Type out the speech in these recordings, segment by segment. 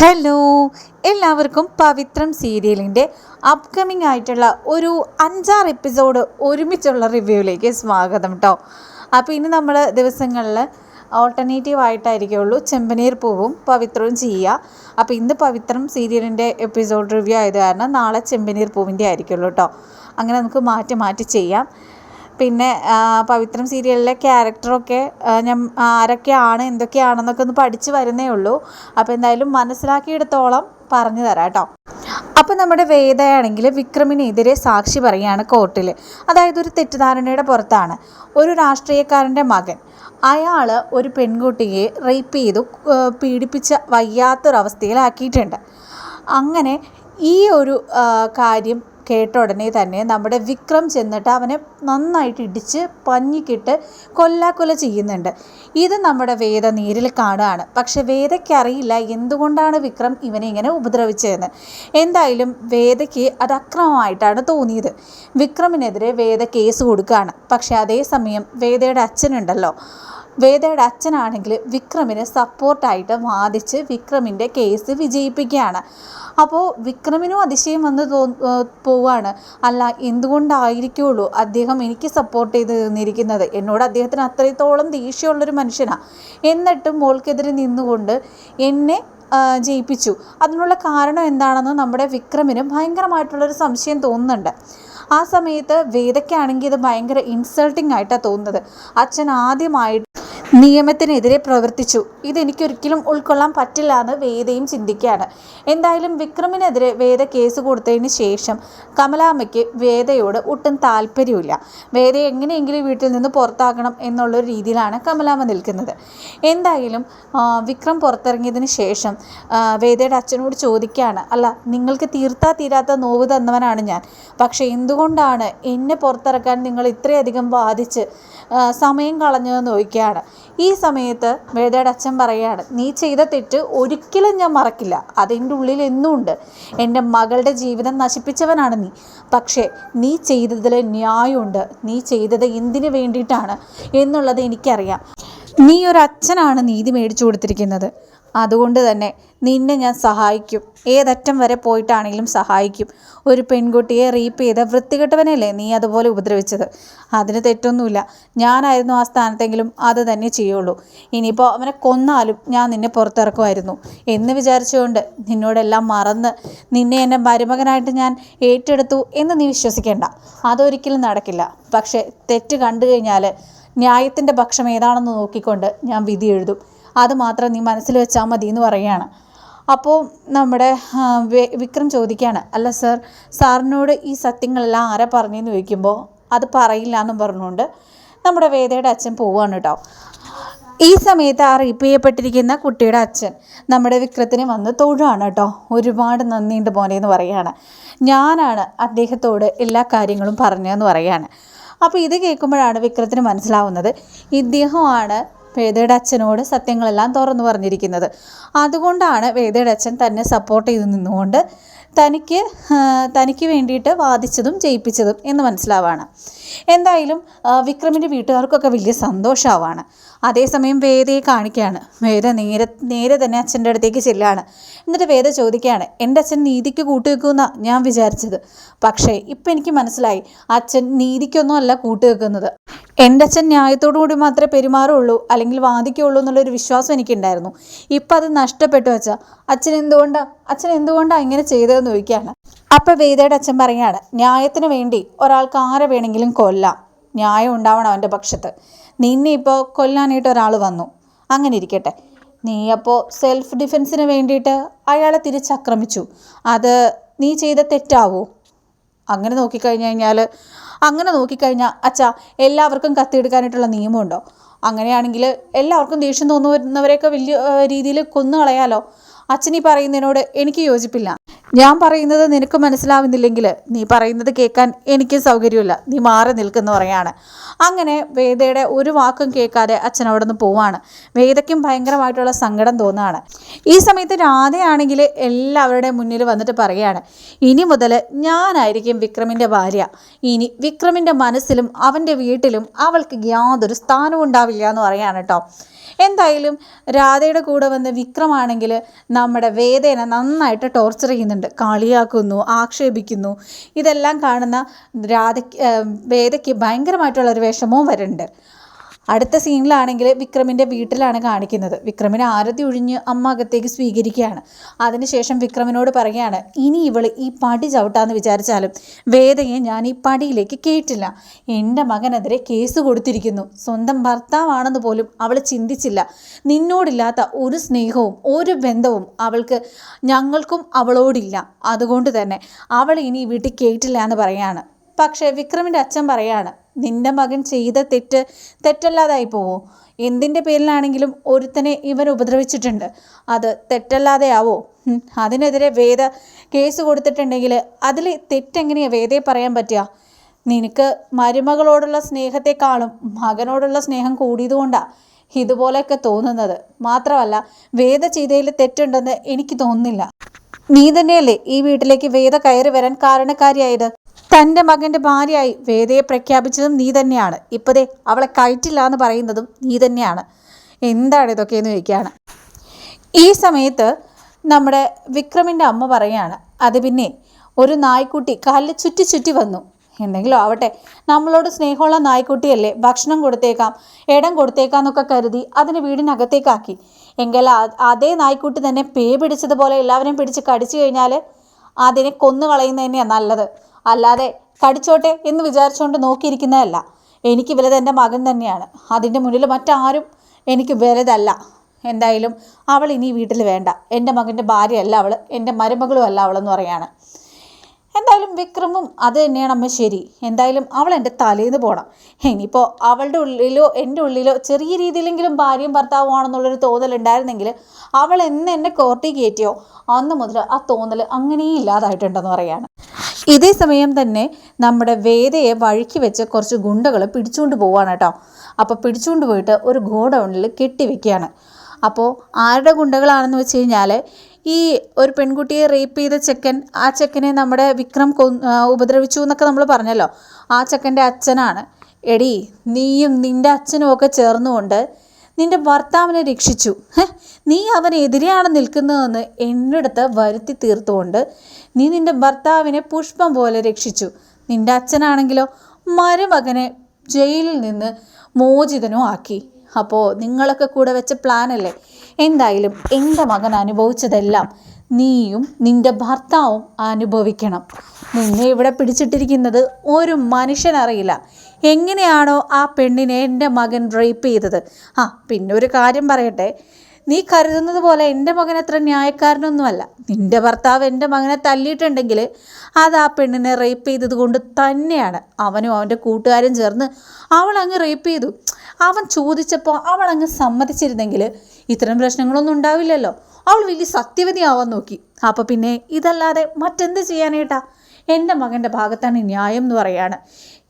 Hello എല്ലാവർക്കും പവിത്രം സീരിയലിന്റെ upcoming ആയിട്ടുള്ള ഒരു അഞ്ചാറ് എപ്പിസോഡ് ഒരുമിച്ചുള്ള റിവ്യൂവിലേക്ക് സ്വാഗതം കേട്ടോ അപ്പോൾ ഇനി നമ്മൾ ദിവസങ്ങളിൽ ഓൾട്ടർനേറ്റീവ് ആയിട്ടായിരിക്കുള്ളൂ ചെമ്പനീർ പൂവും പവിത്രവും ചെയ്യുക. അപ്പോൾ ഇന്ന് പവിത്രം സീരിയലിന്റെ എപ്പിസോഡ് റിവ്യൂ ആയത് കാരണം നാളെ ചെമ്പനീർ പൂവിന്റെ ആയിരിക്കുള്ളൂ കേട്ടോ അങ്ങനെ നമുക്ക് മാറ്റി മാറ്റി ചെയ്യാം. പിന്നെ പവിത്രം സീരിയലിലെ ക്യാരക്ടറൊക്കെ ഞാൻ ആരൊക്കെയാണ് എന്തൊക്കെയാണെന്നൊക്കെ ഒന്ന് പഠിച്ച് വരുന്നേ ഉള്ളൂ. അപ്പോൾ എന്തായാലും മനസ്സിലാക്കിയെടുത്തോളം പറഞ്ഞു തരാം കേട്ടോ. അപ്പോൾ നമ്മുടെ വേദയാണെങ്കിൽ വിക്രമിനെതിരെ സാക്ഷി പറയുകയാണ് കോർട്ടിൽ അതായത് ഒരു തെറ്റിദ്ധാരണയുടെ പുറത്താണ്. ഒരു രാഷ്ട്രീയക്കാരന്റെ മകൻ. അയാൾ ഒരു പെൺകുട്ടിയെ റേപ്പ് ചെയ്തു പീഡിപ്പിച്ച വയ്യാത്തൊരവസ്ഥയിലാക്കിയിട്ടുണ്ട്. അങ്ങനെ ഈ ഒരു കാര്യം കേട്ട ഉടനെ തന്നെ നമ്മുടെ വിക്രം ചെന്നിട്ട് അവനെ നന്നായിട്ട് ഇടിച്ച് പഞ്ഞിക്കിട്ട് കൊല്ലാക്കൊല ചെയ്യുന്നുണ്ട്. ഇത് നമ്മുടെ വേദ നേരിൽ കാണുകയാണ്. പക്ഷെ വേദയ്ക്കറിയില്ല എന്തുകൊണ്ടാണ് വിക്രം ഇവനെ ഇങ്ങനെ ഉപദ്രവിച്ചതെന്ന്. എന്തായാലും വേദയ്ക്ക് അത് അക്രമമായിട്ടാണ് തോന്നിയത്. വിക്രമിനെതിരെ വേദ കേസ് കൊടുക്കുകയാണ്. പക്ഷെ അതേസമയം വേദയുടെ അച്ഛനുണ്ടല്ലോ. വേദയുടെ അച്ഛനാണെങ്കിൽ വിക്രമിന് സപ്പോർട്ടായിട്ട് വാദിച്ച് വിക്രമിന്റെ കേസ് വിജയിപ്പിക്കുകയാണ്. അപ്പോൾ വിക്രമിനും അതിശയം വന്ന് തോ പോവാണ്. അല്ല എന്തുകൊണ്ടായിരിക്കുള്ളൂ അദ്ദേഹം എനിക്ക് സപ്പോർട്ട് ചെയ്ത് നിന്നിരിക്കുന്നത്? എന്നോട് അദ്ദേഹത്തിന് അത്രത്തോളം ദേഷ്യമുള്ളൊരു മനുഷ്യനാണ് എന്നിട്ടും മോൾക്കെതിരെ നിന്നുകൊണ്ട് എന്നെ ജയിപ്പിച്ചു. അതിനുള്ള കാരണം എന്താണെന്ന് നമ്മുടെ വിക്രമിന് ഭയങ്കരമായിട്ടുള്ളൊരു സംശയം തോന്നുന്നുണ്ട്. ആ സമയത്ത് വേദയ്ക്കാണെങ്കിൽ ഇത് ഭയങ്കര ഇൻസൾട്ടിംഗ് ആയിട്ടാണ് തോന്നുന്നത്. അച്ഛൻ ആദ്യമായിട്ട് നിയമത്തിനെതിരെ പ്രവർത്തിച്ചു. ഇതെനിക്കൊരിക്കലും ഉൾക്കൊള്ളാൻ പറ്റില്ല എന്ന് വേദയും ചിന്തിക്കുകയാണ്. എന്തായാലും വിക്രമിനെതിരെ വേദ കേസ് കൊടുത്തതിന് ശേഷം കമലാമ്മയ്ക്ക് വേദയോട് ഒട്ടും താല്പര്യമില്ല വേദയെ എങ്ങനെയെങ്കിലും വീട്ടിൽ നിന്ന് പുറത്താക്കണം എന്നുള്ള രീതിയിലാണ് കമലാമ്മ നിൽക്കുന്നത്. എന്തായാലും വിക്രം പുറത്തിറങ്ങിയതിന് ശേഷം വേദയുടെ അച്ഛനോട് ചോദിക്കുകയാണ്. അല്ല നിങ്ങൾക്ക് തീർത്താ തീരാത്ത നോവ് തന്നവനാണ് ഞാൻ. പക്ഷേ എന്തുകൊണ്ടാണ് എന്നെ പുറത്തിറക്കാൻ നിങ്ങൾ ഇത്രയധികം ബാധിച്ച് സമയം കളഞ്ഞതെന്ന് ചോദിക്കുകയാണ്. ഈ സമയത്ത് വേദയുടെ അച്ഛൻ പറയുകയാണ് നീ ചെയ്ത തെറ്റ് ഒരിക്കലും ഞാൻ മറക്കില്ല. അതെന്റെ ഉള്ളിൽ എന്നും ഉണ്ട്. എന്റെ മകളുടെ ജീവിതം നശിപ്പിച്ചവനാണ് നീ. പക്ഷേ നീ ചെയ്തതിൽ ന്യായമുണ്ട്. നീ ചെയ്തത് എന്തിനു വേണ്ടിയിട്ടാണ് എന്നുള്ളത് എനിക്കറിയാം. നീ ഒരു അച്ഛനാണ് നീതി മേടിച്ചു കൊടുത്തിരിക്കുന്നത്. അതുകൊണ്ട് തന്നെ നിന്നെ ഞാൻ സഹായിക്കും. ഏതറ്റം വരെ പോയിട്ടാണെങ്കിലും സഹായിക്കും. ഒരു പെൺകുട്ടിയെ റീപ്പ് ചെയ്ത വൃത്തികെട്ടവനല്ലേ നീ അതുപോലെ ഉപദ്രവിച്ചത്? അതിന് തെറ്റൊന്നുമില്ല. ഞാനായിരുന്നു ആ സ്ഥാനത്തെങ്കിലും അത് തന്നെ ചെയ്യുള്ളൂ. ഇനിയിപ്പോൾ അവനെ കൊന്നാലും ഞാൻ നിന്നെ പുറത്തിറക്കുമായിരുന്നു. എന്ന് വിചാരിച്ചുകൊണ്ട് നിന്നോടെല്ലാം മറന്ന് നിന്നെ എന്റെ മരുമകനായിട്ട് ഞാൻ ഏറ്റെടുത്തു എന്ന് നീ വിശ്വസിക്കേണ്ട. അതൊരിക്കലും നടക്കില്ല. പക്ഷേ തെറ്റ് കണ്ടു കഴിഞ്ഞാൽ ന്യായത്തിന്റെ പക്ഷം ഏതാണെന്ന് നോക്കിക്കൊണ്ട് ഞാൻ വിധി എഴുതും. അത് മാത്രം നീ മനസ്സിൽ വെച്ചാൽ മതി എന്ന് പറയുകയാണ്. അപ്പോൾ നമ്മുടെ വിക്രം ചോദിക്കുകയാണ് അല്ല സർ സാറിനോട് ഈ സത്യങ്ങളെല്ലാം ആരാ പറഞ്ഞെന്ന് ചോദിക്കുമ്പോൾ അത് പറയില്ല എന്നും പറഞ്ഞുകൊണ്ട് നമ്മുടെ വേദയുടെ അച്ഛൻ പോവാണ് കേട്ടോ. ഈ സമയത്ത് ആ റീപ്പ് ചെയ്യപ്പെട്ടിരിക്കുന്ന കുട്ടിയുടെ അച്ഛൻ നമ്മുടെ വിക്രത്തിന് വന്ന് തൊഴുകയാണ് കേട്ടോ. ഒരുപാട് നന്ദിയുണ്ട് മോനെ എന്ന് പറയുകയാണ്. ഞാനാണ് അദ്ദേഹത്തോട് എല്ലാ കാര്യങ്ങളും പറഞ്ഞതെന്ന് പറയുകയാണ്. അപ്പോൾ ഇത് കേൾക്കുമ്പോഴാണ് വിക്രത്തിന് മനസ്സിലാവുന്നത് ഇദ്ദേഹമാണ് വേദയുടെ അച്ഛനോട് സത്യങ്ങളെല്ലാം തുറന്നു പറഞ്ഞിരിക്കുന്നത്. അതുകൊണ്ടാണ് വേദയുടെ അച്ഛൻ തന്നെ സപ്പോർട്ട് ചെയ്ത് നിന്നുകൊണ്ട് തനിക്ക് തനിക്ക് വേണ്ടിയിട്ട് വാദിച്ചതും ജയിപ്പിച്ചതും എന്ന് മനസ്സിലാവാണ്. എന്തായാലും വിക്രമിന്റെ വീട്ടുകാർക്കൊക്കെ വലിയ സന്തോഷമാവാണ് അതേസമയം വേദയെ കാണിക്കുകയാണ്. വേദ നേരെ നേരെ തന്നെ അച്ഛന്റെ അടുത്തേക്ക് ചെല്ലുകയാണ്. എന്നിട്ട് വേദ ചോദിക്കുകയാണ് എന്റെ അച്ഛൻ നീതിക്ക് കൂട്ടുവെക്കുമെന്നാണ് ഞാൻ വിചാരിച്ചത്. പക്ഷേ ഇപ്പം എനിക്ക് മനസ്സിലായി അച്ഛൻ നീതിക്കൊന്നും അല്ല കൂട്ടുവെക്കുന്നത്. എന്റെ അച്ഛൻ ന്യായത്തോടു കൂടി മാത്രമേ പെരുമാറുള്ളൂ അല്ലെങ്കിൽ വാദിക്കുള്ളൂ എന്നുള്ളൊരു വിശ്വാസം എനിക്കുണ്ടായിരുന്നു. ഇപ്പം അത് നഷ്ടപ്പെട്ടു വെച്ചാ അച്ഛൻ എന്തുകൊണ്ടാണ് അച്ഛൻ എന്തുകൊണ്ടാണ് ഇങ്ങനെ ചെയ്തതെന്ന് ചോദിക്കുകയാണ്. അപ്പം വേദയുടെ അച്ഛൻ പറയാണ് ന്യായത്തിന് വേണ്ടി ഒരാൾക്ക് ആരെ വേണമെങ്കിലും കൊല്ലാം. ന്യായം ഉണ്ടാവണം അവന്റെ പക്ഷത്ത്. നിന്നെ ഇപ്പോൾ കൊല്ലാനായിട്ട് ഒരാൾ വന്നു. അങ്ങനെ ഇരിക്കട്ടെ. നീ അപ്പോൾ സെൽഫ് ഡിഫെൻസിന് വേണ്ടിയിട്ട് അയാളെ തിരിച്ചാക്രമിച്ചു. അത് നീ ചെയ്ത തെറ്റാവോ? അങ്ങനെ നോക്കിക്കഴിഞ്ഞു കഴിഞ്ഞാൽ അങ്ങനെ നോക്കിക്കഴിഞ്ഞാൽ അച്ഛാ എല്ലാവർക്കും കത്തിയെടുക്കാനായിട്ടുള്ള നിയമമുണ്ടോ? അങ്ങനെയാണെങ്കിൽ എല്ലാവർക്കും ദേഷ്യം തോന്നുന്നവരെയൊക്കെ വലിയ രീതിയിൽ കൊന്നു കളയാലോ അച്ഛൻ ഈ പറയുന്നതിനോട് എനിക്ക് യോജിപ്പില്ല. ഞാൻ പറയുന്നത് നിനക്ക് മനസ്സിലാവുന്നില്ലെങ്കിൽ നീ പറയുന്നത് കേൾക്കാൻ എനിക്ക് സൗകര്യമില്ല. നീ മാറി നിൽക്കുന്നു പറയാണ്. അങ്ങനെ വേദയുടെ ഒരു വാക്കും കേൾക്കാതെ അച്ഛൻ അവിടെ നിന്ന് പോവാണ്. വേദയ്ക്കും ഭയങ്കരമായിട്ടുള്ള സങ്കടം തോന്നുകയാണ് ഈ സമയത്ത് രാധയാണെങ്കിൽ എല്ലാവരുടെ മുന്നിൽ വന്നിട്ട് പറയുകയാണ് ഇനി മുതൽ ഞാനായിരിക്കും വിക്രമിന്റെ ഭാര്യ. ഇനി വിക്രമിന്റെ മനസ്സിലും അവന്റെ വീട്ടിലും അവൾക്ക് യാതൊരു സ്ഥാനവും ഉണ്ടാവില്ല എന്ന് പറയാണ് കേട്ടോ. എന്തായാലും രാധയുടെ കൂടെ വന്ന് വിക്രമാണെങ്കിൽ നമ്മുടെ വേദേനെ നന്നായിട്ട് ടോർച്ചർ ചെയ്യുന്നുണ്ട്. കാളിയാക്കുന്നു ആക്ഷേപിക്കുന്നു. ഇതെല്ലാം കാണുന്ന രാധയ്ക്ക് വേദയ്ക്ക് ഭയങ്കരമായിട്ടുള്ളൊരു വിഷമവും വരുന്നുണ്ട്. അടുത്ത സീനിലാണെങ്കിൽ വിക്രമിന്റെ വീട്ടിലാണ് കാണിക്കുന്നത്. വിക്രമിനെ ആരതി ഒഴിഞ്ഞ് അമ്മ അകത്തേക്ക് സ്വീകരിക്കുകയാണ്. അതിനുശേഷം വിക്രമിനോട് പറയുകയാണ് ഇനി ഇവൾ ഈ പടി ചവിട്ടാന്ന് വിചാരിച്ചാലും വേദയെ ഞാൻ ഈ പടിയിലേക്ക് കേട്ടില്ല എന്റെ മകനെതിരെ കേസ് കൊടുത്തിരിക്കുന്നു. സ്വന്തം ഭർത്താവാണെന്ന് പോലും അവൾ ചിന്തിച്ചില്ല. നിന്നോടില്ലാത്ത ഒരു സ്നേഹവും ഒരു ബന്ധവും അവൾക്ക് ഞങ്ങൾക്കും അവളോടില്ല. അതുകൊണ്ട് തന്നെ അവൾ ഇനി വീട്ടിൽ കേട്ടില്ല എന്ന് പറയാണ് പക്ഷേ വിക്രമിന്റെ അച്ഛൻ പറയാണ് നിന്റെ മകൻ ചെയ്ത തെറ്റ് തെറ്റല്ലാതായി പോവോ. എന്തിന്റെ പേരിലാണെങ്കിലും ഒരുത്തനെ ഇവൻ ഉപദ്രവിച്ചിട്ടുണ്ട്. അത് തെറ്റല്ലാതെയാവോ. അതിനെതിരെ വേദ കേസ് കൊടുത്തിട്ടുണ്ടെങ്കിൽ അതിൽ തെറ്റെങ്ങനെയാണ് വേദയെ പറയാൻ പറ്റുക? നിനക്ക് മരുമകളോടുള്ള സ്നേഹത്തെക്കാളും മകനോടുള്ള സ്നേഹം കൂടിയതുകൊണ്ടാണ് ഇതുപോലെയൊക്കെ തോന്നുന്നത്. മാത്രമല്ല വേദ ചെയ്തതിൽ തെറ്റുണ്ടെന്ന് എനിക്ക് തോന്നുന്നില്ല. നീ തന്നെയല്ലേ ഈ വീട്ടിലേക്ക് വേദ കയറി വരാൻ കാരണക്കാരിയായത്? തന്റെ മകന്റെ ഭാര്യയായി വേദയെ പ്രഖ്യാപിച്ചതും നീ തന്നെയാണ്. ഇപ്പതേ അവളെ കയറ്റില്ല എന്ന് പറയുന്നതും നീ തന്നെയാണ്. എന്താണ് ഇതൊക്കെ എന്ന് ചോദിക്കുകയാണ്. ഈ സമയത്ത് നമ്മുടെ വിക്രമിന്റെ അമ്മ പറയാണ് അത് പിന്നെ ഒരു നായ്ക്കുട്ടി കാലിൽ ചുറ്റി ചുറ്റി വന്നു. എന്തെങ്കിലും ആവട്ടെ നമ്മളോട് സ്നേഹമുള്ള നായ്ക്കുട്ടിയല്ലേ ഭക്ഷണം കൊടുത്തേക്കാം ഇടം കൊടുത്തേക്കാം എന്നൊക്കെ കരുതി അതിനെ വീടിനകത്തേക്കാക്കി. എങ്കിൽ അതേ നായ്ക്കുട്ടി തന്നെ പേ പിടിച്ചതുപോലെ എല്ലാവരെയും പിടിച്ച് കടിച്ചു കഴിഞ്ഞാൽ അതിനെ കൊന്നു കളയുന്നത് തന്നെയാണ് നല്ലത്. അല്ലാതെ കടിച്ചോട്ടെ എന്ന് വിചാരിച്ചുകൊണ്ട് നോക്കിയിരിക്കുന്നതല്ല. എനിക്ക് വലുത് എന്റെ മകൻ തന്നെയാണ്. അതിന്റെ മുന്നിൽ മറ്റാരും എനിക്ക് വലുതല്ല എന്തായാലും അവൾ ഇനി വീട്ടിൽ വേണ്ട. എന്റെ മകന്റെ ഭാര്യയല്ല അവൾ. എന്റെ മരുമകളും അല്ല അവളെന്ന് പറയാണ്. എന്തായാലും വിക്രമും അത് തന്നെയാണ് അമ്മ ശരി. എന്തായാലും അവൾ എന്റെ തലേന്ന് പോകണം ഇനിയിപ്പോൾ അവളുടെ ഉള്ളിലോ എന്റെ ഉള്ളിലോ ചെറിയ രീതിയിലെങ്കിലും ഭാര്യയും ആണെന്നുള്ളൊരു തോന്നലുണ്ടായിരുന്നെങ്കിൽ അവൾ എന്ന് എന്നെ കോർട്ടി കയറ്റിയോ? അന്ന് മുതൽ ആ തോന്നൽ അങ്ങനെ ഇല്ലാതായിട്ടുണ്ടെന്ന് പറയാണ്. ഇതേ സമയം തന്നെ നമ്മുടെ വേദയെ വഴുക്കി വെച്ച് കുറച്ച് ഗുണ്ടകൾ പിടിച്ചുകൊണ്ട് പോവാണ് കേട്ടോ. അപ്പോൾ പിടിച്ചുകൊണ്ട് പോയിട്ട് ഒരു ഗോഡൗണിൽ കെട്ടിവെക്കുകയാണ്. അപ്പോൾ ആരുടെ ഗുണ്ടകളാണെന്ന് വെച്ച് കഴിഞ്ഞാൽ ഈ ഒരു പെൺകുട്ടിയെ റേപ്പ് ചെയ്ത ചെക്കൻ ആ ചെക്കനെ നമ്മുടെ വിക്രം കൊ ഉപദ്രവിച്ചു എന്നൊക്കെ നമ്മൾ പറഞ്ഞല്ലോ. ആ ചെക്കന്റെ അച്ഛനാണ്. എടി നീയും നിന്റെ അച്ഛനും ഒക്കെ ചേർന്നുകൊണ്ട് നിന്റെ ഭർത്താവിനെ രക്ഷിച്ചു. നീ അവനെതിരെയാണ് നിൽക്കുന്നതെന്ന് എന്നടുത്ത് വരുത്തി തീർത്തുകൊണ്ട് നീ നിന്റെ ഭർത്താവിനെ പുഷ്പം പോലെ രക്ഷിച്ചു. നിന്റെ അച്ഛനാണെങ്കിലോ മരുമകനെ ജയിലിൽ നിന്ന് മോചിതനും ആക്കി. അപ്പോൾ നിങ്ങളൊക്കെ കൂടെ വെച്ച പ്ലാനല്ലേ എന്തായാലും എന്റെ മകൻ അനുഭവിച്ചതെല്ലാം നീയും നിന്റെ ഭർത്താവും അനുഭവിക്കണം. നിന്നെ ഇവിടെ പിടിച്ചിട്ടിരിക്കുന്നത് ഒരു മനുഷ്യനറിയില്ല. എങ്ങനെയാണോ ആ പെണ്ണിനെ എന്റെ മകൻ റേപ്പ് ചെയ്തത്. ആ പിന്നെ ഒരു കാര്യം പറയട്ടെ. നീ കരുതുന്നത് പോലെ എന്റെ മകൻ അത്ര ന്യായക്കാരനൊന്നുമല്ല. നിന്റെ ഭർത്താവ് എന്റെ മകനെ തല്ലിയിട്ടുണ്ടെങ്കിൽ അത് ആ പെണ്ണിനെ റേപ്പ് ചെയ്തത് കൊണ്ട് തന്നെയാണ്. അവനും അവന്റെ കൂട്ടുകാരും ചേർന്ന് അവൾ അങ്ങ് റേപ്പ് ചെയ്തു. അവൻ ചോദിച്ചപ്പോൾ അവൾ അങ്ങ് സമ്മതിച്ചിരുന്നെങ്കിൽ ഇത്തരം പ്രശ്നങ്ങളൊന്നും ഉണ്ടാവില്ലല്ലോ. അവൾ വലിയ സത്യവതിയാവാൻ നോക്കി. അപ്പോൾ പിന്നെ ഇതല്ലാതെ മറ്റെന്ത് ചെയ്യാനേട്ടാ? എന്റെ മകന്റെ ഭാഗത്താണ് ന്യായം എന്ന് പറയാണ്.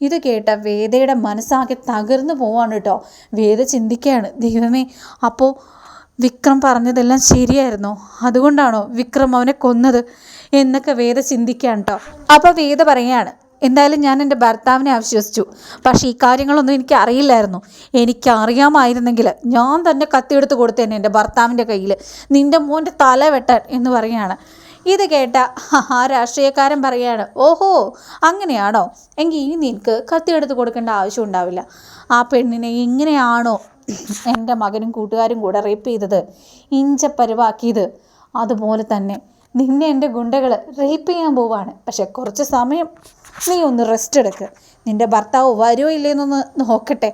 ഇത് കേട്ട വേദയുടെ മനസ്സാകെ തകർന്നു പോവാണ് കേട്ടോ. വേദ ചിന്തിക്കുകയാണ് ദൈവമേ അപ്പോൾ വിക്രം പറഞ്ഞതെല്ലാം ശരിയായിരുന്നോ? അതുകൊണ്ടാണോ വിക്രം അവനെ കൊന്നത്? എന്നൊക്കെ വേദ ചിന്തിക്കുകയാണ് കേട്ടോ. അപ്പോൾ വേദ പറയാണ് എന്തായാലും ഞാൻ എന്റെ ഭർത്താവിനെ അവിശ്വസിച്ചു. പക്ഷേ ഈ കാര്യങ്ങളൊന്നും എനിക്ക് അറിയില്ലായിരുന്നു. എനിക്ക് അറിയാമായിരുന്നെങ്കിൽ ഞാൻ തന്നെ കത്തിയെടുത്ത് കൊടുത്തേനെ എന്റെ ഭർത്താവിന്റെ കയ്യിൽ. നിന്റെ മോന്റെ തല വെട്ടാൻ എന്ന് പറയാണ് ഇത് കേട്ട ആ രാഷ്ട്രീയക്കാരൻ പറയാണ് ഓഹോ അങ്ങനെയാണോ? എങ്കിൽ ഇനി നിനക്ക് കത്തിയെടുത്ത് കൊടുക്കേണ്ട ആവശ്യം ഉണ്ടാവില്ല. ആ പെണ്ണിനെ എങ്ങനെയാണോ എന്റെ മകനും കൂട്ടുകാരും കൂടെ റേപ്പ് ചെയ്തത് ഇഞ്ചപ്പരുവാക്കിയത്. അതുപോലെ തന്നെ നിന്നെ എന്റെ ഗുണ്ടകൾ റേപ്പ് ചെയ്യാൻ പോവാണ്. പക്ഷെ കുറച്ച് സമയം നീ ഒന്ന് റെസ്റ്റ് എടുക്ക്. നിന്റെ ഭർത്താവ് വരുമോ ഇല്ലേന്നൊന്ന് നോക്കട്ടെ.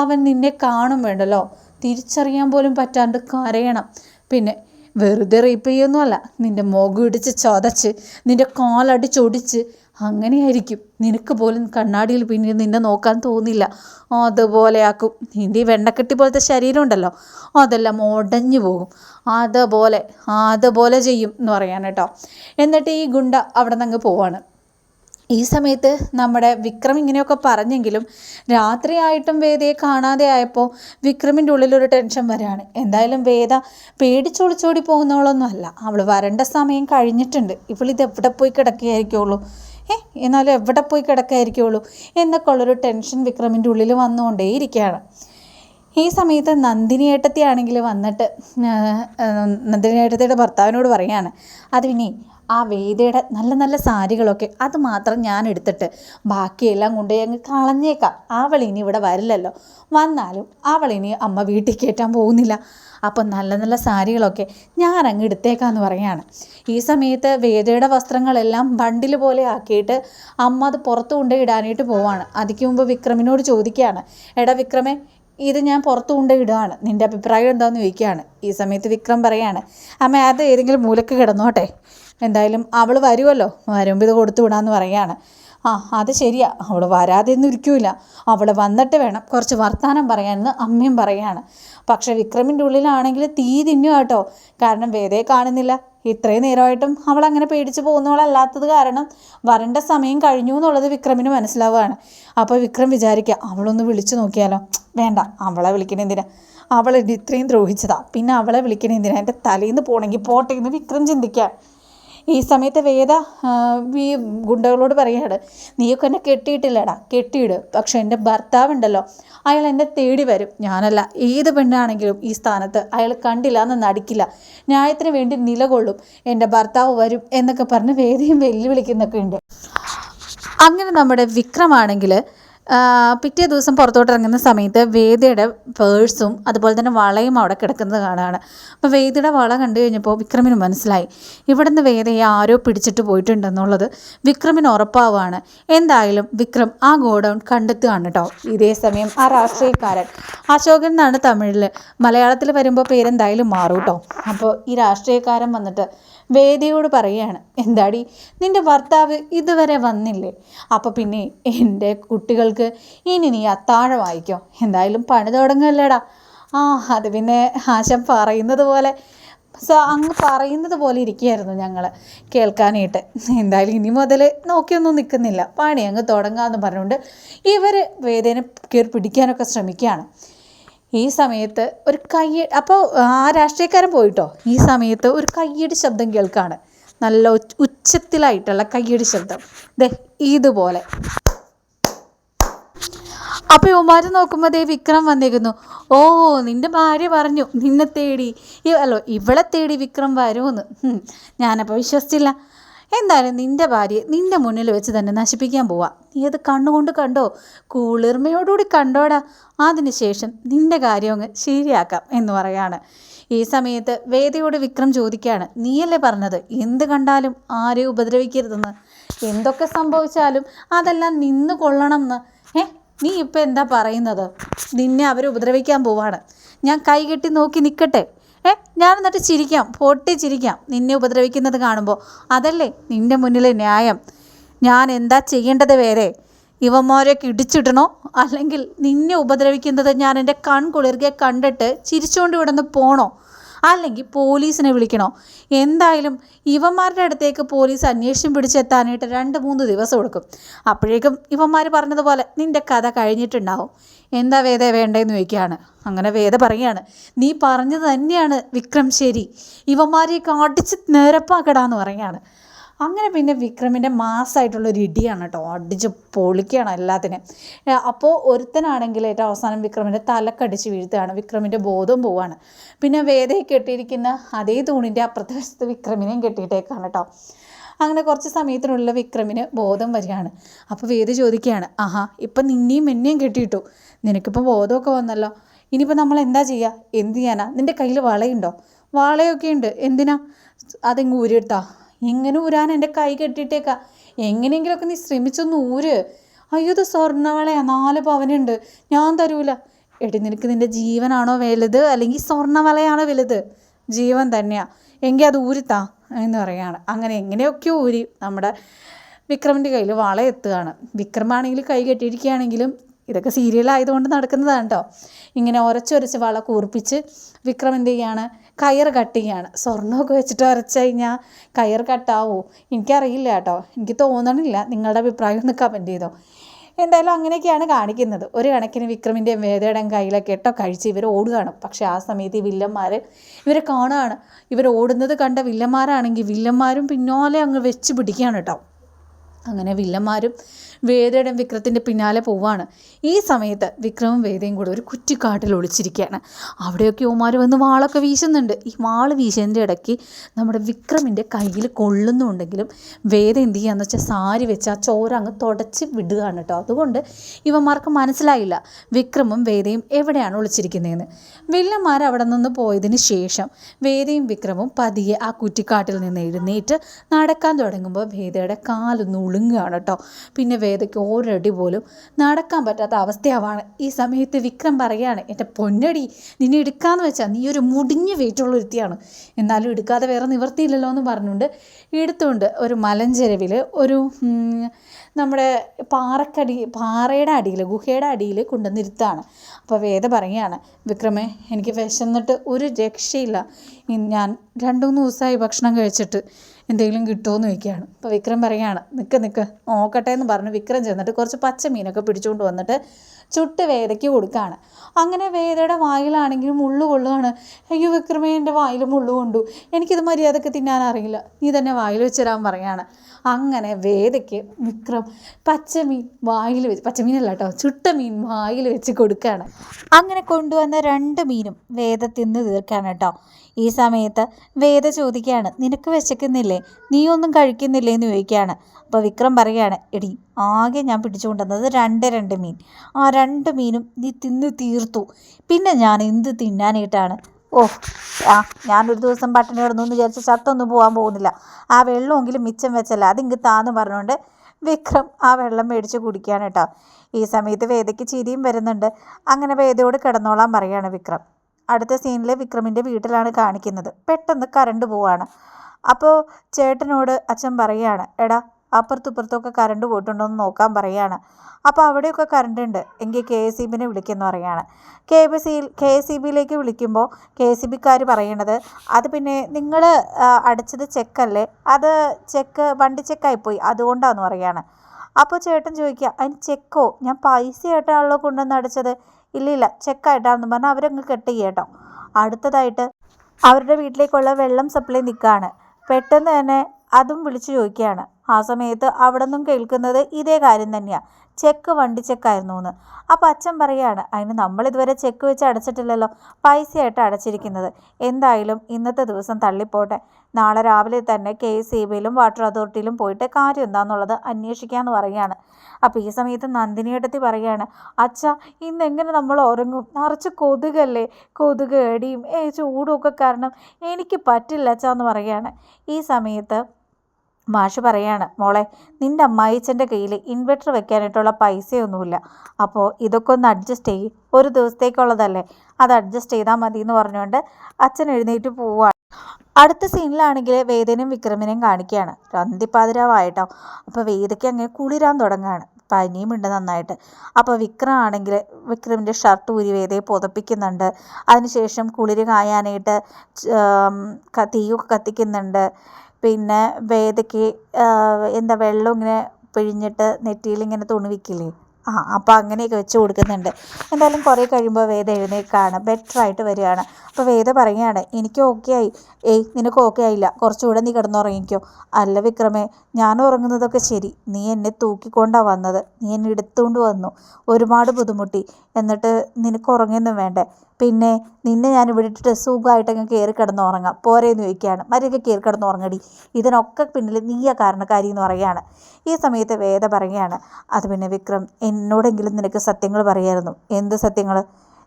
അവൻ നിന്നെ കാണും വേണ്ടല്ലോ. തിരിച്ചറിയാൻ പോലും പറ്റാണ്ട് കരയണം. പിന്നെ വെറുതെ റേപ്പ് ചെയ്യൊന്നുമല്ല നിന്റെ മുഖം ഇടിച്ച് ചതച്ച് നിന്റെ കാലടിച്ചൊടിച്ച് അങ്ങനെയായിരിക്കും. നിനക്ക് പോലും കണ്ണാടിയിൽ പിന്നെ നിന്നെ നോക്കാൻ തോന്നില്ല. അതുപോലെയാക്കും നിന്റെ ഈ വെണ്ണക്കെട്ടി പോലത്തെ ശരീരം ഉണ്ടല്ലോ അതെല്ലാം ഉടഞ്ഞു പോകും. അതുപോലെ അതുപോലെ ചെയ്യും എന്ന് പറയാൻ കേട്ടോ. എന്നിട്ട് ഈ ഗുണ്ട അവിടെ നിന്ന് അങ്ങ് പോവാണ്. ഈ സമയത്ത് നമ്മുടെ വിക്രം ഇങ്ങനെയൊക്കെ പറഞ്ഞെങ്കിലും രാത്രിയായിട്ടും വേദയെ കാണാതെ ആയപ്പോൾ വിക്രമിന്റെ ഉള്ളിലൊരു ടെൻഷൻ വരികയാണ്. എന്തായാലും വേദ പേടിച്ചൊളിച്ചോടി പോകുന്നവളൊന്നും അല്ല. അവൾ വരേണ്ട സമയം കഴിഞ്ഞിട്ടുണ്ട്. ഇവളിത് എവിടെ പോയി കിടക്കുകയായിരിക്കുള്ളൂ? ഏ എന്നാലും എവിടെ പോയി കിടക്കായിരിക്കുള്ളൂ എന്നൊക്കെ ഉള്ളൊരു ടെൻഷൻ വിക്രമിന്റെ ഉള്ളിൽ വന്നുകൊണ്ടേയിരിക്കുകയാണ്. ഈ സമയത്ത് നന്ദിനി ഏട്ടത്തിയാണെങ്കിൽ വന്നിട്ട് നന്ദിനി ഏട്ടത്തിയുടെ ഭർത്താവിനോട് പറയാണ് അത് പിന്നെ ആ വേദയുടെ നല്ല നല്ല സാരികളൊക്കെ അത് മാത്രം ഞാൻ എടുത്തിട്ട് ബാക്കിയെല്ലാം കൊണ്ടുപോയി അങ്ങ് കളഞ്ഞേക്കാം. അവൾ ഇനി ഇവിടെ വരില്ലല്ലോ. വന്നാലും അവൾ ഇനി അമ്മ വീട്ടിൽ കയറ്റാൻ പോകുന്നില്ല. അപ്പം നല്ല നല്ല സാരികളൊക്കെ ഞാൻ അങ്ങ് എടുത്തേക്കാന്ന് പറയാണ്. ഈ സമയത്ത് വേദയുടെ വസ്ത്രങ്ങളെല്ലാം ബണ്ടിൽ പോലെ ആക്കിയിട്ട് അമ്മ അത് പുറത്ത് കൊണ്ടുപോയി ഇടാനായിട്ട് പോവാണ്. അതിക്ക് മുമ്പ് വിക്രമിനോട് ചോദിക്കുകയാണ്. എടാ വിക്രമേ ഇത് ഞാൻ പുറത്തു കൊണ്ടേ ഇടുകയാണ് നിന്റെ അഭിപ്രായം എന്താണെന്ന് ചോദിക്കുകയാണ്. ഈ സമയത്ത് വിക്രം പറയാണ് അമ്മ അത് ഏതെങ്കിലും മൂലക്ക് കിടന്നോട്ടെ. എന്തായാലും അവൾ വരുമല്ലോ വരുമ്പോൾ ഇത് കൊടുത്തു വിടാമെന്ന് പറയുകയാണ്. ആ അത് ശരിയാ. അവൾ വരാതെ ഒന്നും ഇരിക്കൂല. അവൾ വന്നിട്ട് വേണം കുറച്ച് വർത്തമാനം പറയാനെന്ന് അമ്മയും പറയുകയാണ്. പക്ഷെ വിക്രമിന്റെ ഉള്ളിലാണെങ്കിൽ തീ തിന്നു കേട്ടോ. കാരണം വേദയെ കാണുന്നില്ല. ഇത്രയും നേരമായിട്ടും അവൾ അങ്ങനെ പേടിച്ച് പോകുന്നവളല്ലാത്തത് കാരണം വരണ്ട സമയം കഴിഞ്ഞു എന്നുള്ളത് വിക്രമിന് മനസ്സിലാവുകയാണ്. അപ്പോൾ വിക്രം വിചാരിക്കുക അവളൊന്ന് വിളിച്ചു നോക്കിയാലോ? വേണ്ട. അവളെ വിളിക്കണെന്തിനാ അവളെ ഇത്രയും ദ്രോഹിച്ചതാ. പിന്നെ അവളെ വിളിക്കണെന്തിനാ എന്റെ തലേന്ന് പോണെങ്കിൽ പോട്ടെ എന്ന് വിക്രം ചിന്തിക്കുക ഈ സമയത്ത് വേദ ഈ ഗുണ്ടകളോട് പറയാണ് നീയൊക്കെ എന്നെ കെട്ടിയിട്ടില്ലടാ കെട്ടിയിട്. പക്ഷെ എന്റെ ഭർത്താവുണ്ടല്ലോ അയാൾ എന്നെ തേടി വരും. ഞാനല്ല ഏത് പെണ്ണാണെങ്കിലും ഈ സ്ഥാനത്ത് അയാൾ കണ്ടില്ല എന്ന് നടിക്കില്ല. ന്യായത്തിന് വേണ്ടി നിലകൊള്ളും. എന്റെ ഭർത്താവ് വരും എന്നൊക്കെ പറഞ്ഞ് വേദയും വെല്ലുവിളിക്കുന്നൊക്കെ ഉണ്ട്. അങ്ങനെ നമ്മുടെ വിക്രമാണെങ്കിൽ പിറ്റേ ദിവസം പുറത്തോട്ട് ഇറങ്ങുന്ന സമയത്ത് വേദയുടെ പേഴ്സും അതുപോലെ തന്നെ വളയും അവിടെ കിടക്കുന്നത് കാണാണ്. അപ്പോൾ വേദയുടെ വള കണ്ടു കഴിഞ്ഞപ്പോൾ വിക്രമിന് മനസ്സിലായി. ഇവിടുന്ന് വേദയെ ആരോ പിടിച്ചിട്ട് പോയിട്ടുണ്ടെന്നുള്ളത് വിക്രമിന് ഉറപ്പാവുകയാണ്. എന്തായാലും വിക്രം ആ ഗോഡൗൺ കണ്ടെത്തുകയാണ് കേട്ടോ ഇതേ സമയം ആ രാഷ്ട്രീയക്കാരൻ. അശോകൻ എന്നാണ് തമിഴിൽ മലയാളത്തിൽ വരുമ്പോൾ പേരെന്തായാലും മാറും കേട്ടോ അപ്പോൾ ഈ രാഷ്ട്രീയക്കാരൻ വന്നിട്ട് വേദിയോട് പറയുകയാണ് എന്താടി നിന്റെ ഭർത്താവ് ഇതുവരെ വന്നില്ലേ? അപ്പോൾ പിന്നെ എന്റെ കുട്ടികൾക്ക് ഇനി നീ അത്താഴം വായിക്കോ. എന്തായാലും പണി തുടങ്ങല്ലേടാ ആ അത് പിന്നെ ആശം പറയുന്നത് പോലെ സോ അങ്ങ് പറയുന്നത് പോലെ ഇരിക്കുകയായിരുന്നു ഞങ്ങൾ കേൾക്കാനായിട്ട്. എന്തായാലും ഇനി മുതൽ നോക്കിയൊന്നും നിൽക്കുന്നില്ല. പണി അങ്ങ് തുടങ്ങാമെന്ന് പറഞ്ഞുകൊണ്ട് ഇവർ വേദന കയറി പിടിക്കാനൊക്കെ ശ്രമിക്കുകയാണ്. ഈ സമയത്ത് ഒരു കൈ അപ്പോൾ ആ രാഷ്ട്രീയക്കാരൻ പോയിട്ടോ? ഈ സമയത്ത് ഒരു കയ്യടി ശബ്ദം കേൾക്കുകയാണ് നല്ല ഉച്ചത്തിലായിട്ടുള്ള കയ്യടി ശബ്ദം. ദേ ഇതുപോലെ. അപ്പോൾ യുവമാർ നോക്കുമ്പോൾ ദേ വിക്രം വന്നിരിക്കുന്നു. ഓ നിന്റെ ഭാര്യ പറഞ്ഞു നിന്നെ തേടി അല്ലോ ഇവളെ തേടി വിക്രം വരുമെന്ന് ഞാനപ്പോൾ വിശ്വസിച്ചില്ല. എന്തായാലും നിന്റെ ഭാര്യയെ നിന്റെ മുന്നിൽ വെച്ച് തന്നെ നശിപ്പിക്കാൻ പോവാ. നീ അത് കണ്ണുകൊണ്ട് കണ്ടോ? കൂളിർമയോടുകൂടി കണ്ടോടാ. അതിനുശേഷം നിന്റെ കാര്യം അങ്ങ് ശരിയാക്കാം എന്ന് പറയാണ്. ഈ സമയത്ത് വേദയോട് വിക്രം ചോദിക്കുകയാണ് നീയല്ലേ പറഞ്ഞത്? എന്ത് കണ്ടാലും ആരെയും ഉപദ്രവിക്കരുതെന്ന്? എന്തൊക്കെ സംഭവിച്ചാലും അതെല്ലാം നിന്ന് കൊള്ളണം എന്ന്? നീ ഇപ്പം എന്താ പറയുന്നത്? നിന്നെ അവർ ഉപദ്രവിക്കാൻ പോവാണ്. ഞാൻ കൈ കെട്ടി നോക്കി നിൽക്കട്ടെ ഏ ഞാൻ എന്നിട്ട് ചിരിക്കാം പൊട്ടി ചിരിക്കാം. നിന്നെ ഉപദ്രവിക്കുന്നത് കാണുമ്പോൾ അതല്ലേ നിന്റെ മുന്നിലെ ന്യായം? ഞാൻ എന്താ ചെയ്യേണ്ടത് വേറെ? ഇവന്മാരെയൊക്കെ ഇടിച്ചിടണോ അല്ലെങ്കിൽ നിന്നെ ഉപദ്രവിക്കുന്നത് ഞാൻ എന്റെ കൺകുളിർക്കെ കണ്ടിട്ട് ചിരിച്ചുകൊണ്ട് ഇവിടെ നിന്ന് പോണോ? അല്ലെങ്കിൽ പോലീസിനെ വിളിക്കണോ? എന്തായാലും ഇവന്മാരുടെ അടുത്തേക്ക് പോലീസ് അന്വേഷണം പിടിച്ചെത്താനായിട്ട് രണ്ട് മൂന്ന് ദിവസം എടുക്കും. അപ്പോഴേക്കും ഇവന്മാർ പറഞ്ഞതുപോലെ നിന്റെ കഥ കഴിഞ്ഞിട്ടുണ്ടാവും. എന്താ വേദ വേണ്ടതെന്ന് ചോദിക്കുകയാണ്. അങ്ങനെ വേദ പറയുകയാണ്. നീ പറഞ്ഞത് തന്നെയാണ് വിക്രം ശരി. ഇവന്മാരെയൊക്കെ അടിച്ച് നേരപ്പാക്കടാന്ന് പറയുകയാണ്. അങ്ങനെ പിന്നെ വിക്രമിന്റെ മാസമായിട്ടുള്ളൊരു ഇടിയാണ് കേട്ടോ. അടിച്ച് പൊളിക്കുകയാണ് എല്ലാത്തിനും അപ്പോൾ ഒരുത്തനാണെങ്കിൽ ഏറ്റവും അവസാനം വിക്രമിന്റെ തലക്കടിച്ച് വീഴ്ത്തുകയാണ്. വിക്രമിന്റെ ബോധം പോവാണ് പിന്നെ വേദയെ കെട്ടിയിരിക്കുന്ന അതേ തൂണിന്റെ അപ്പുറത്തെ വശത്ത് വിക്രമിനെയും കെട്ടിയിട്ടേക്കാണ് കേട്ടോ. അങ്ങനെ കുറച്ച് സമയത്തിനുള്ള വിക്രമിന് ബോധം വരികയാണ്. അപ്പോൾ വേദ ചോദിക്കുകയാണ് ആഹാ ഇപ്പം നിന്നെയും എന്നെയും കെട്ടിയിട്ടു? നിനക്കിപ്പോൾ ബോധമൊക്കെ വന്നല്ലോ. ഇനിയിപ്പോൾ നമ്മൾ എന്താ ചെയ്യുക? എന്ത് ചെയ്യാനാ? നിന്റെ കയ്യിൽ വളയുണ്ടോ? വാളയൊക്കെ ഉണ്ട്. എന്തിനാ? അതെങ്ങ് ഊരിയെടുത്താ. ഇങ്ങനെ ഊരാൻ എന്റെ കൈ കെട്ടിയിട്ടേക്ക. എങ്ങനെയെങ്കിലുമൊക്കെ നീ ശ്രമിച്ചൊന്ന് ഊര്. അയ്യോ ഇത് സ്വർണവളയാ. നാല് പവനുണ്ട്. ഞാൻ തരൂല. എടി നിനക്ക് നിന്റെ ജീവനാണോ വലുത്? അല്ലെങ്കിൽ സ്വർണവളയാണോ വലുത്? ജീവൻ തന്നെയാ. എങ്കിൽ അത് ഊരിത്താ എന്ന് പറയുകയാണ്. അങ്ങനെ എങ്ങനെയൊക്കെ ഊരി നമ്മുടെ വിക്രമിന്റെ കയ്യിൽ വള എത്തുകയാണ്. വിക്രമാണെങ്കിൽ കൈ കെട്ടിയിരിക്കുകയാണെങ്കിലും ഇതൊക്കെ സീരിയലായതുകൊണ്ട് നടക്കുന്നതാണ് കേട്ടോ ഇങ്ങനെ ഉരച്ചൊരച്ച് വള കൂർപ്പിച്ച് വിക്രം എന്ത് ചെയ്യാണ്? കയർ കട്ട് ചെയ്യാണ്. സ്വർണമൊക്കെ വെച്ചിട്ട് ഉരച്ച് കഴിഞ്ഞാൽ കയർ കട്ടാവോ. എനിക്കറിയില്ല കേട്ടോ എനിക്ക് തോന്നണില്ല. നിങ്ങളുടെ അഭിപ്രായം ഒന്ന് കമന്റ് ചെയ്തോ. എന്തായാലും അങ്ങനെയൊക്കെയാണ് കാണിക്കുന്നത്. ഒരു കണക്കിന് വിക്രമിന്റെയും വേദയുടെയും കയ്യിലൊക്കെ കേട്ടോ കഴിച്ച് ഇവർ ഓടുകയാണ്. പക്ഷേ ആ സമയത്ത് ഈ വില്ലന്മാർ ഇവരെ കാണുകയാണ്. ഇവർ ഓടുന്നത് കണ്ട വില്ലന്മാരാണെങ്കിൽ വില്ലന്മാരും പിന്നാലെ അങ്ങ് വെച്ച് പിടിക്കുകയാണ് കേട്ടോ അങ്ങനെ വില്ലന്മാരും വേദയുടെ വിക്രത്തിന്റെ പിന്നാലെ പോവാണ്. ഈ സമയത്ത് വിക്രമും വേദയും കൂടെ ഒരു കുറ്റിക്കാട്ടിൽ ഒളിച്ചിരിക്കുകയാണ്. അവിടെയൊക്കെ ഓമാർ വന്ന് വാളൊക്കെ വീശുന്നുണ്ട്. ഈ വാൾ വീശുന്നതിന്റെ ഇടയ്ക്ക് നമ്മുടെ വിക്രമിന്റെ കയ്യിൽ കൊള്ളുന്നുണ്ടെങ്കിലും വേദ എന്ത് ചെയ്യുകയെന്ന് വെച്ചാൽ സാരി വെച്ച് ആ ചോര അങ്ങ് തുടച്ച് വിടുകയാണ് കേട്ടോ. അതുകൊണ്ട് ഇവന്മാർക്ക് മനസ്സിലായില്ല വിക്രമും വേദയും എവിടെയാണ് ഒളിച്ചിരിക്കുന്നതെന്ന്. വില്ലന്മാർ അവിടെ നിന്ന് പോയതിന് ശേഷം വേദയും വിക്രമും പതിയെ ആ കുറ്റിക്കാട്ടിൽ നിന്ന് എഴുന്നേറ്റ് നടക്കാൻ തുടങ്ങുമ്പോൾ വേദയുടെ കാലൊന്ന് ഉളുങ്ങുകയാണ് കേട്ടോ. പിന്നെ വേദയ്ക്ക് ഒരടി പോലും നടക്കാൻ പറ്റാത്ത അവസ്ഥയാവാണ്. ഈ സമയത്ത് വിക്രം പറയാണ് എന്റെ പൊന്നടി നിന്നെ എടുക്കാന്ന് വെച്ചാൽ നീ ഒരു മുടിഞ്ഞ വെയിറ്റുള്ള ഒരുത്തിയാണ്. എന്നാലും എടുക്കാതെ വേറെ നിവർത്തിയില്ലല്ലോ എന്ന് പറഞ്ഞുകൊണ്ട് എടുത്തുകൊണ്ട് ഒരു മലഞ്ചെരുവിൽ ഒരു നമ്മുടെ പാറക്കടി പാറയുടെ അടിയിൽ ഗുഹയുടെ അടിയിൽ കൊണ്ടുവന്നിരുത്താണ് അപ്പോൾ വേദ പറയുകയാണ് വിക്രമേ എനിക്ക് വിശന്നിട്ട് ഒരു രക്ഷയില്ല. ഞാൻ രണ്ടു മൂന്ന് ദിവസമായി ഭക്ഷണം കഴിച്ചിട്ട് എന്തെങ്കിലും കിട്ടുമോ എന്ന് ചോദിക്കുകയാണ്. അപ്പോൾ വിക്രം പറയുകയാണ് നിൽക്ക് നിൽക്ക് നോക്കട്ടെ എന്ന് പറഞ്ഞ് വിക്രം ചെന്നിട്ട് കുറച്ച് പച്ച മീനൊക്കെ പിടിച്ചുകൊണ്ട് വന്നിട്ട് ചുട്ട് വേദയ്ക്ക് കൊടുക്കുകയാണ് അങ്ങനെ വേദയുടെ വായിലാണെങ്കിലും മുള്ളു കൊള്ളുകയാണ് അയ്യോ വിക്രമേ എന്റെ വായിൽ മുള്ളു കൊണ്ടു. എനിക്കിത് മര്യാദയ്ക്ക് തിന്നാൻ അറിയില്ല. നീ തന്നെ വായിൽ വെച്ച് തരാൻ പറയാണ്. അങ്ങനെ വേദയ്ക്ക് വിക്രം പച്ചമീൻ വായിൽ വെച്ച് പച്ചമീനല്ല കേട്ടോ ചുട്ട മീൻ വായിൽ വെച്ച് കൊടുക്കുകയാണ് അങ്ങനെ കൊണ്ടുവന്ന രണ്ട് മീനും വേദ തിന്ന് തീർക്കാണ് കേട്ടോ. ഈ സമയത്ത് വേദ ചോദിക്കുകയാണ് നിനക്ക് വിശക്കുന്നില്ലേ? നീ ഒന്നും കഴിക്കുന്നില്ലേ എന്ന് ചോദിക്കുകയാണ്. അപ്പോൾ വിക്രം പറയുകയാണ് എടി ആകെ ഞാൻ പിടിച്ചുകൊണ്ടുവന്നത് രണ്ട് രണ്ട് മീൻ. ആ രണ്ട് മീനും നീ തിന്ന് തീർത്തു. പിന്നെ ഞാൻ എന്ത് തിന്നാനായിട്ടാണ്? ഓ ആ ഞാനൊരു ദിവസം പട്ടിണി കിടന്നു വിചാരിച്ച് ചത്തൊന്നും പോകാൻ പോകുന്നില്ല. ആ വെള്ളമെങ്കിലും മിച്ചം വെച്ചല്ല. അതിങ്ങ് താന്ന് പറഞ്ഞുകൊണ്ട് വിക്രം ആ വെള്ളം മേടിച്ച് കുടിക്കുകയാണ് കേട്ടോ. ഈ സമയത്ത് വേദയ്ക്ക് ചിരിയും വരുന്നുണ്ട്. അങ്ങനെ വേദയോട് കിടന്നോളാൻ പറയുകയാണ് വിക്രം. അടുത്ത സീനിൽ വിക്രമിന്റെ വീട്ടിലാണ് കാണിക്കുന്നത്. പെട്ടെന്ന് കറണ്ട് പോവാണ്. അപ്പോൾ ചേട്ടനോട് അച്ഛൻ പറയാണ് എടാ അപ്പുറത്തും ഇപ്പുറത്തൊക്കെ കറണ്ട് പോയിട്ടുണ്ടോ എന്ന് നോക്കാൻ പറയാണ്. അപ്പോൾ അവിടെയൊക്കെ കറണ്ട് ഉണ്ട്. എങ്കിൽ കെ എസ് ഇ ബിനെ വിളിക്കുന്നു പറയാണ്. കെ ബി സിയിൽ കെ എസ് ഇ ബിയിലേക്ക് വിളിക്കുമ്പോൾ കെ എസ് ഇ ബിക്കാർ പറയണത് അത് പിന്നെ നിങ്ങൾ അടച്ചത് ചെക്കല്ലേ അത് ചെക്ക് വണ്ടി ചെക്കായിപ്പോയി അതുകൊണ്ടാന്ന് പറയാണ്. അപ്പോൾ ചേട്ടൻ ചോദിക്കുക അതിന് ചെക്കോ ഞാൻ പൈസ ആയിട്ടാണല്ലോ കൊണ്ടുവന്ന് അടച്ചത്? ഇല്ല ഇല്ല ചെക്കായിട്ടാണെന്ന് പറഞ്ഞാൽ അവരങ്ങ് കെട്ട് കേട്ടോ അടുത്തതായിട്ട് അവരുടെ വീട്ടിലേക്കുള്ള വെള്ളം സപ്ലൈ നിൽക്കുകയാണ്. പെട്ടെന്ന് തന്നെ അതും വിളിച്ചു ചോദിക്കുകയാണ്. ആ സമയത്ത് അവിടെ നിന്നും കേൾക്കുന്നത് ഇതേ കാര്യം തന്നെയാണ് ചെക്ക് വണ്ടി ചെക്കായിരുന്നു എന്ന് അപ്പോൾ അച്ഛൻ പറയാണ് അതിന് നമ്മളിതുവരെ ചെക്ക് വെച്ച് അടച്ചിട്ടില്ലല്ലോ. പൈസയായിട്ട് അടച്ചിരിക്കുന്നത്. എന്തായാലും ഇന്നത്തെ ദിവസം തള്ളിപ്പോട്ടെ. നാളെ രാവിലെ തന്നെ കെ എസ് ഇ ബിയിലും വാട്ടർ അതോറിറ്റിയിലും പോയിട്ട് കാര്യം എന്താണെന്നുള്ളത് അന്വേഷിക്കാമെന്ന് പറയുകയാണ് അപ്പോൾ ഈ സമയത്ത് നന്ദിനിയെടുത്തി പറയുകയാണ് അച്ഛ ഇന്ന് എങ്ങനെ നമ്മൾ ഉറങ്ങും? നിറച്ച് കൊതുകല്ലേ? കൊതുക് എടിയും ഏ ചൂടും ഒക്കെ കാരണം എനിക്ക് പറ്റില്ല അച്ഛ എന്ന് പറയുകയാണ് ഈ സമയത്ത് മാഷ് പറയാണ് മോളെ നിന്റെ അമ്മായിച്ചന്റെ കയ്യിൽ ഇൻവെർട്ടർ വെക്കാനായിട്ടുള്ള പൈസയൊന്നുമില്ല. അപ്പോൾ ഇതൊക്കെ ഒന്ന് അഡ്ജസ്റ്റ് ചെയ്യും. ഒരു ദിവസത്തേക്കുള്ളതല്ലേ. അത് അഡ്ജസ്റ്റ് ചെയ്താൽ മതി എന്ന് പറഞ്ഞുകൊണ്ട് അച്ഛൻ എഴുന്നേറ്റ് പോവുകയാണ് അടുത്ത സീനിലാണെങ്കിൽ വേദനയും വിക്രമിനെയും കാണിക്കുകയാണ്. രന്തിപ്പാതിരാവായിട്ടോ. അപ്പോൾ വേദയ്ക്ക് അങ്ങനെ കുളിരാൻ തുടങ്ങുകയാണ്. പനിയും ഉണ്ട് നന്നായിട്ട്. അപ്പോൾ വിക്രം ആണെങ്കിൽ വിക്രമിന്റെ ഷർട്ട് ഊരി വേദയെ പുതപ്പിക്കുന്നുണ്ട്. അതിനുശേഷം കുളിര് കായാനായിട്ട് തീയൊക്കെ കത്തിക്കുന്നുണ്ട്. പിന്നെ വേദയ്ക്ക് എന്താ വെള്ളം ഇങ്ങനെ പിഴിഞ്ഞിട്ട് നെറ്റിയിൽ ഇങ്ങനെ തുണി വിൽക്കില്ലേ ആ അപ്പോൾ അങ്ങനെയൊക്കെ വെച്ച് കൊടുക്കുന്നുണ്ട്. എന്തായാലും കുറേ കഴിയുമ്പോൾ വേദ എഴുന്നേൽക്കാണ് ബെറ്റർ ആയിട്ട് വരികയാണ്. അപ്പോൾ വേദ പറയുകയാണ് എനിക്ക് ഓക്കെ ആയി. ഏയ് നിനക്ക് ഓക്കെ ആയില്ല. കുറച്ചുകൂടെ നീ കിടന്നുറങ്ങിക്കോ. അല്ല വിക്രമേ ഞാൻ ഉറങ്ങുന്നതൊക്കെ ശരി. നീ എന്നെ തൂക്കിക്കൊണ്ടാണ് വന്നത്. നീ എന്നെ എടുത്തുകൊണ്ട് വന്നു. ഒരുപാട് ബുദ്ധിമുട്ടി. എന്നിട്ട് നിനക്ക് ഉറങ്ങിയൊന്നും വേണ്ടേ. പിന്നെ നിന്നെ ഞാൻ ഇവിടെ ഇട്ടിട്ട് സുഖമായിട്ടങ്ങ് കയറി കിടന്ന് ഉറങ്ങാം. പോരേന്ന് ചോദിക്കുകയാണ്. മര്യാദയ്ക്ക് കയറി കിടന്ന് ഉറങ്ങടി. ഇതിനൊക്കെ പിന്നിൽ നീയ കാരണക്കാരി എന്ന് പറയുകയാണ്. ഈ സമയത്ത് വേദ പറയുകയാണ്. അത് പിന്നെ വിക്രം എന്നോടെങ്കിലും നിനക്ക് സത്യങ്ങൾ പറയായിരുന്നു. എന്ത് സത്യങ്ങൾ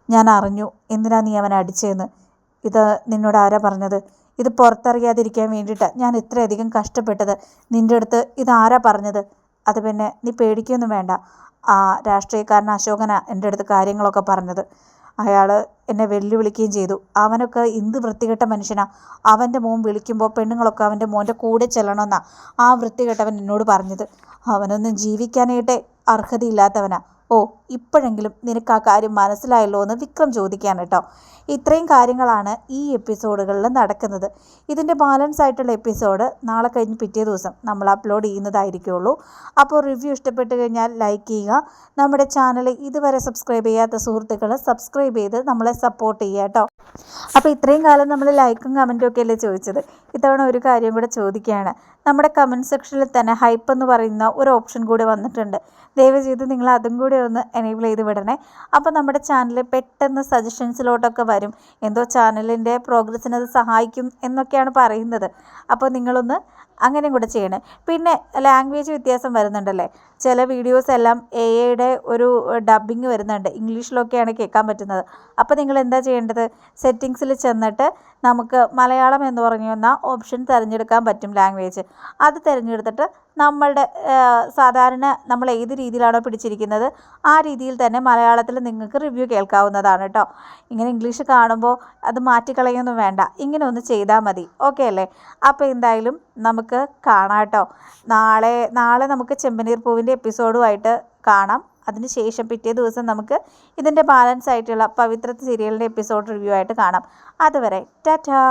ഞാൻ അറിഞ്ഞു. എന്തിനാ നീ അവനെ അടിച്ചതെന്ന് ഇത് നിന്നോട് ആരാ പറഞ്ഞത്? ഇത് പുറത്തറിയാതിരിക്കാൻ വേണ്ടിയിട്ട് ഞാൻ ഇത്രയധികം കഷ്ടപ്പെട്ടത്. നിന്റെ അടുത്ത് ഇതാരാ പറഞ്ഞത്? അത് പിന്നെ നീ പേടിക്കൊന്നും വേണ്ട. ആ രാഷ്ട്രീയക്കാരൻ അശോകന എന്റെ അടുത്ത് കാര്യങ്ങളൊക്കെ പറഞ്ഞത്. അയാൾ എന്നെ വെല്ലുവിളിക്കുകയും ചെയ്തു. അവനൊക്കെ എന്ത് വൃത്തികെട്ട മനുഷ്യനാണ് അവന്റെ മോൻ വിളിക്കുമ്പോൾ പെണ്ണുങ്ങളൊക്കെ അവന്റെ മോന്റെ കൂടെ ചെല്ലണമെന്നാണ് ആ വൃത്തികെട്ടവൻ എന്നോട് പറഞ്ഞത്. അവനൊന്നും ജീവിക്കാനായിട്ടേ അർഹതയില്ലാത്തവനാ. ഓ ഇപ്പോഴെങ്കിലും നിനക്ക് ആ കാര്യം മനസ്സിലായല്ലോ എന്ന് വിക്രം ചോദിക്കാൻ കേട്ടോ. ഇത്രയും കാര്യങ്ങളാണ് ഈ എപ്പിസോഡുകളിൽ നടക്കുന്നത്. ഇതിന്റെ ബാലൻസ് ആയിട്ടുള്ള എപ്പിസോഡ് നാളെ കഴിഞ്ഞ് പിറ്റേ ദിവസം നമ്മൾ അപ്ലോഡ് ചെയ്യുന്നതായിരിക്കുള്ളൂ. അപ്പോൾ റിവ്യൂ ഇഷ്ടപ്പെട്ട് കഴിഞ്ഞാൽ ലൈക്ക് ചെയ്യുക. നമ്മുടെ ചാനൽ ഇതുവരെ സബ്സ്ക്രൈബ് ചെയ്യാത്ത സുഹൃത്തുക്കൾ സബ്സ്ക്രൈബ് ചെയ്ത് നമ്മളെ സപ്പോർട്ട് ചെയ്യുക കേട്ടോ. അപ്പോൾ ഇത്രയും കാലം നമ്മൾ ലൈക്കും കമന്റും ഒക്കെ അല്ലേ ചോദിച്ചത്? ഇത്തവണ ഒരു കാര്യം കൂടെ ചോദിക്കുകയാണ്. നമ്മുടെ കമന്റ് സെക്ഷനിൽ തന്നെ ഹൈപ്പ് എന്ന് പറയുന്ന ഒരു ഓപ്ഷൻ കൂടി വന്നിട്ടുണ്ട്. ദയവ് ചെയ്ത് നിങ്ങൾ അതും കൂടി ഒന്ന് എനേബിൾ ചെയ്ത് വിടണേ. അപ്പോൾ നമ്മുടെ ചാനൽ പെട്ടെന്ന് സജഷൻസിലോട്ടൊക്കെ വരും. എന്തോ ചാനലിന്റെ പ്രോഗ്രസ്സിന് അത് സഹായിക്കും എന്നൊക്കെയാണ് പറയുന്നത്. അപ്പോൾ നിങ്ങളൊന്ന് അങ്ങനെയും കൂടെ ചെയ്യണേ. പിന്നെ ലാംഗ്വേജ് വ്യത്യാസം വരുന്നുണ്ടല്ലേ? ചില വീഡിയോസ് എല്ലാം എ ഐയുടെ ഒരു ഡബ്ബിങ് വരുന്നുണ്ട്. ഇംഗ്ലീഷിലൊക്കെയാണ് കേൾക്കാൻ പറ്റുന്നത്. അപ്പോൾ നിങ്ങൾ എന്താ ചെയ്യേണ്ടത്? സെറ്റിങ്സിൽ ചെന്നിട്ട് നമുക്ക് മലയാളം എന്ന് പറയുന്ന ഓപ്ഷൻ തിരഞ്ഞെടുക്കാൻ പറ്റും ലാംഗ്വേജ് അത് തിരഞ്ഞെടുത്തിട്ട് നമ്മളുടെ സാധാരണ നമ്മൾ ഏത് രീതിയിലാണോ പിടിച്ചിരിക്കുന്നത് ആ രീതിയിൽ തന്നെ മലയാളത്തിൽ നിങ്ങൾക്ക് റിവ്യൂ കേൾക്കാവുന്നതാണ് കേട്ടോ ഇങ്ങനെ ഇംഗ്ലീഷ് കാണുമ്പോൾ അത് മാറ്റിക്കളയൊന്നും വേണ്ട. ഇങ്ങനെ ഒന്ന് ചെയ്താൽ മതി. ഓക്കെ അല്ലേ? അപ്പോൾ എന്തായാലും നമുക്ക് കാണാം കേട്ടോ നാളെ നാളെ നമുക്ക് ചെമ്പനീർ പൂവിന്റെ എപ്പിസോഡുമായിട്ട് കാണാം. അതിനുശേഷം പിറ്റേ ദിവസം നമുക്ക് ഇതിന്റെ ബാലൻസ് ആയിട്ടുള്ള പവിത്രത്തെ സീരിയലിന്റെ എപ്പിസോഡ് റിവ്യൂ ആയിട്ട് കാണാം. അതുവരെ ടാറ്റാ!